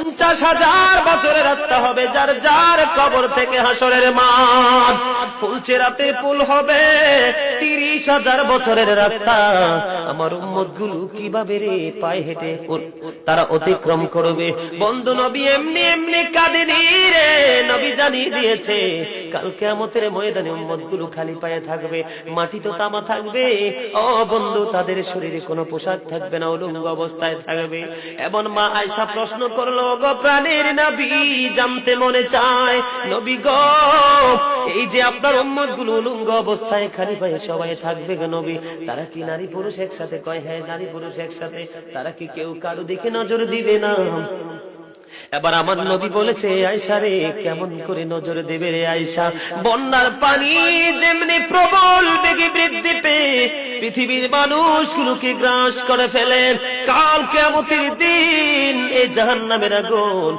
পঞ্চাশ হাজার বছরের রাস্তা হবে, যার যার কবর থেকে হাসরের মাঠ। ফুলছে রাতে পুল হবে, তিরিশ হাজার বছরের রাস্তা। আমার উম্মতগুলো কীভাবে রে পায়ে হেঁটে তারা অতিক্রম করবে। বন্ধু নবী এমনি এমনি কাঁদেনি রে। নবী জানিয়ে দিয়েছে কালকে আমাদের ময়দানে উম্মতগুলো খালি পায়ে থাকবে, মাটি তো তামা থাকবে। ও বন্ধু, তাদের শরীরে কোনো পোশাক থাকবে না, উলঙ্গ অবস্থায় থাকবে। এমন মা আয়সা প্রশ্ন করল, গো প্রাণের নবী, জানতে মনে চায়, নবী গো, এই যে আপনার উম্মতগুলো উলঙ্গ অবস্থায় খালি পায়ে সবাই থাকবে গো নবী, তারা কি নারী পুরুষ একসাথে? কয় হ্যাঁ নারী পুরুষ একসাথে। তারা কি কেউ কারও দিকে নজর দিবে না? এবার আমার নবী বলেছে আয়সা রে কেমন করে নজর দেবে রে আয়সা বন্যার পানি যেমনি প্রবল বেগে বৃদ্ধি পেয়ে পৃথিবীর মানুষগুলোকে গ্রাস করে ফেলেন কাল কেমতির দিন এই জাহান্নামের আগুন